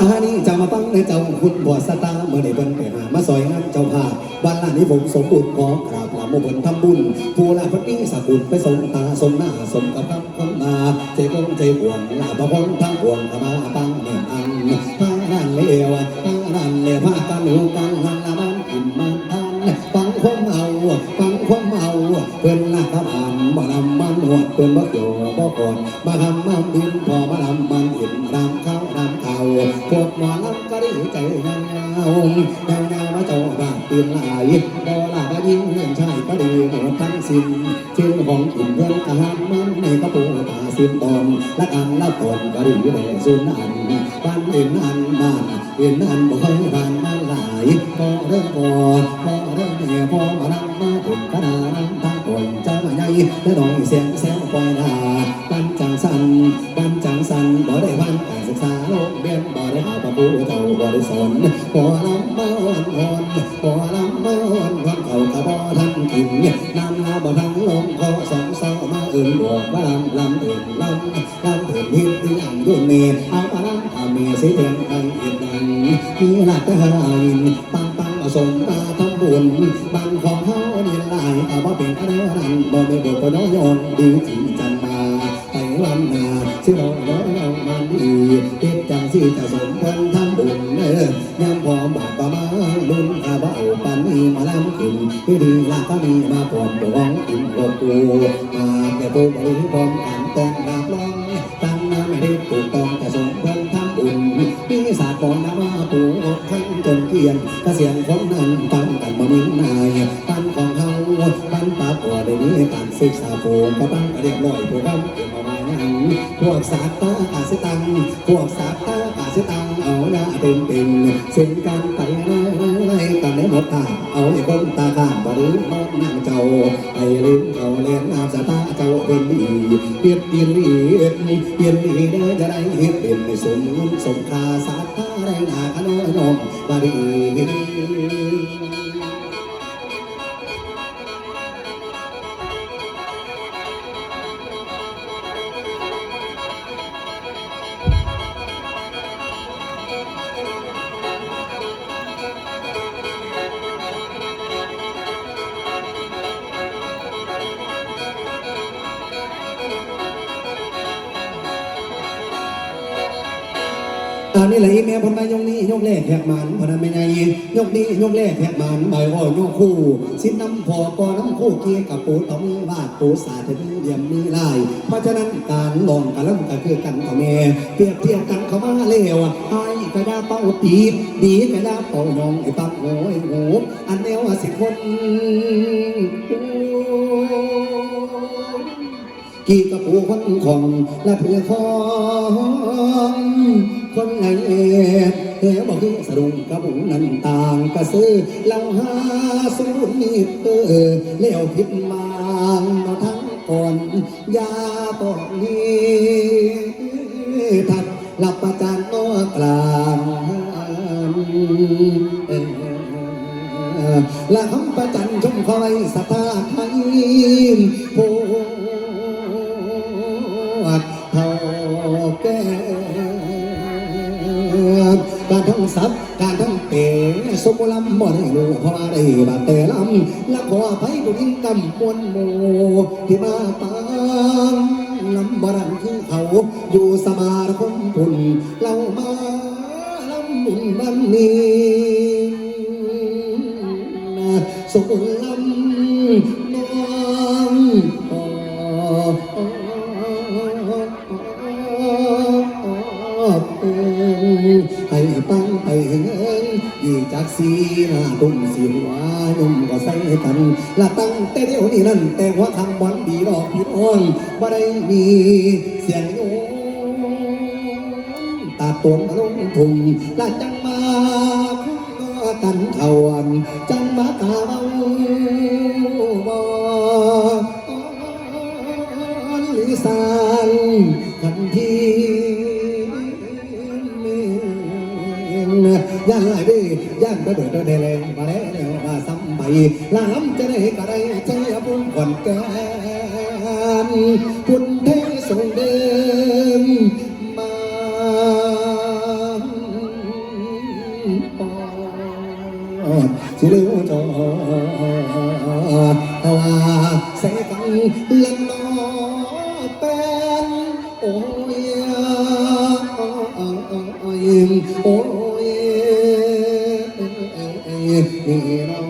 านี่จะมาปังในเจ้าคุณบวสตาเมื่อได้เบิ่นไปหามาซอยงานเจ้าภาพวันละนี้ผมสมบุญขอกราบลาโมบนทำบุญผู้ละพันนี้สกุลไปสมตาสมหน้าสมกับคำคำนาใจกงใจห่วงลาบะพงทั้งห่วงกะมาปังเนี่ยอังพานันเลวพานันเลวพากันหูกันหันละมันกินมันทานฟังความเอาฟังความเอาเพิ่นละกะบานบ่นำมันหัวเพิ่นบ่เกี่ยวบ่ก่อนมาทำมันดินพอมาทำมันำก็ได้ใจเงาเงาเงาเงามาเจ้าบ้านตื่นหลายบ่ลาก็ยิ่งเรื่องชายก็ดีหมดทั้งสิ้นชื่อของกินเพื่อนอาหารมันในกระปุกตาสิ้นตอนและการละตนก็ดีแด่สุนันบ้านเอ็นอันบ้านเอ็นอันบ่เคยบ้านมาหลายบ่เรื่องบ่บ่เรื่องแม่บ่มานั่งมาเป็นกระดานังทั้งคนเจ้าใหญ่และน้อยเสียงแซวปล่อยหน้าปั ประปูเจ้าบ่ได้สอนบ่ลำมาอ่อนอ่อนบ่ลำมานอ่อนเขาก็บ่ทันกินน้ำลาบ่ทันลงคอสองเศร้ามาอื่นบอกว่าลำลำอื่นลำลำอื่นเฮ็ดที่อันยุ่นเมเอาปาลำเอาเมสิเพียงดังเฮ็ดดังมีหลักทหารปังปังเอาสมมาทำบุญบันของเฮานี่หลายเอาบ่เป็นอะไรนั้นบ่มีบทก็น้อยอนดีจริงจัง ลำนาสิบ่น้อยเอามันดีเฮ็ดจังสิจะสมควรทำบุญเด้อยามพอบาปประมาบุญข้าบ่เอาปันนี้มาลำกินพี่ดีลาก็มีมาปลอมบ่งกินบ่ปูมาแต่ปูบรู้พร้อมกันตองลาบล้องตั้งน้ำไม่ได้ถูกต้องแต่สมควรทำบุญมีศาสตร์ก่อนนะว่าปูทั้งจนเกียนกระเสียงของนั้นตั้งกันบ่มีนายตั้งของเฮาตั้งปาก ว่าได้นี้การศึกษาโปงก็ตั้งเรียบร้อยผู้ต้องเก็บเอาไว้นั้นพวกศาตากาสิตังพวกศาตากาสิตังเอาหน้าเต็มเต็มเส้นการไปเรื่อยๆกันได้หมดตาเอาไอ้คนตาข้ามบ่รู้น้องนั่งเจ้าไอ้ลืมเขาเลี้ยงน้ำสตาเจ้าเป็นดีเปียบเปลี่ยนลีเอ็ดเปลี่ยนลีได้จะได้เฮ็ดเป็นสมสมคาศาตาได้หนาขน้อยน้องบาดี ตอนนี้เลยแม่พนมายกนี้ยกแรกแหกมันพนันไม่ไงยกนี้ยกแรกแหกมันใบอ้อยกคู่สิ้นน้ำพอปอน้ำคู่เกียกับปูต้องมีวาดปูสาเทมีเดียมมีลายเพราะฉะนั้นการลองกันแล้วก็คือกันกับแม่เปรียบเทียบกันเขามาเลวอะไอ้กระดาเป้าตีดดีกระดาเป้ามองไอ้ปักโอ้โง่อันเดียวสิคน กี่กระปูคนของและเพื่อของคนไงเอ็ดเฮ้บอกที่สะดุ้งกระปูนั้นต่างกระซื้อเล่าหาสูนนิดเตอเลี้ยวผิดมางมาทั้งก่อนยาตอนนี้ทักหลับประจานนกกลางและคำประจันชมคอยสถาไทยโการทั้งสับการทั้งเตะสมลำบ่ได้รู้เพราะอะไรบาดแต่ลำและขออภัยบุญกำมวลหมู่ที่มาตามลำบรันคือเขาอยู่สมาคมบุญเรามาลำบุญบันนี้สุขลำ จากสีหน้าตุ้มสีหัวนุ่มก็ใส่กันละตั้งแต่เดี๋ยวนี้นั่น แต่ว่าทางบอลดีดอกพี่น้องบ่ได้มีเสียงโยนตาตัวมลงทุ่งละจังมากันเขาอันจังมาตาเบาบ่ลิสานกันที ย่านหลายดีย่านระเบิดระเดเลงมาแล้วมาซ้ำไปลาล้ำจะได้กระไรใจบุญก่อนแกนคุณเทส่งเดินมาปอสิรู้จอว่าเสกังลังนอเป็นโอ้ยโอ้ย ยนี่เนา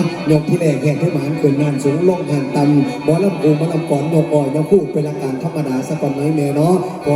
ะยกที่แรกแห่ที่หมานขึ้นนานสูงลงหันตำบอลำปูบ่ลำก่อนยกอ่อยยกคู่เป็นหลักการธรรมดาสักก่อนน้อยแม่เนาะขอ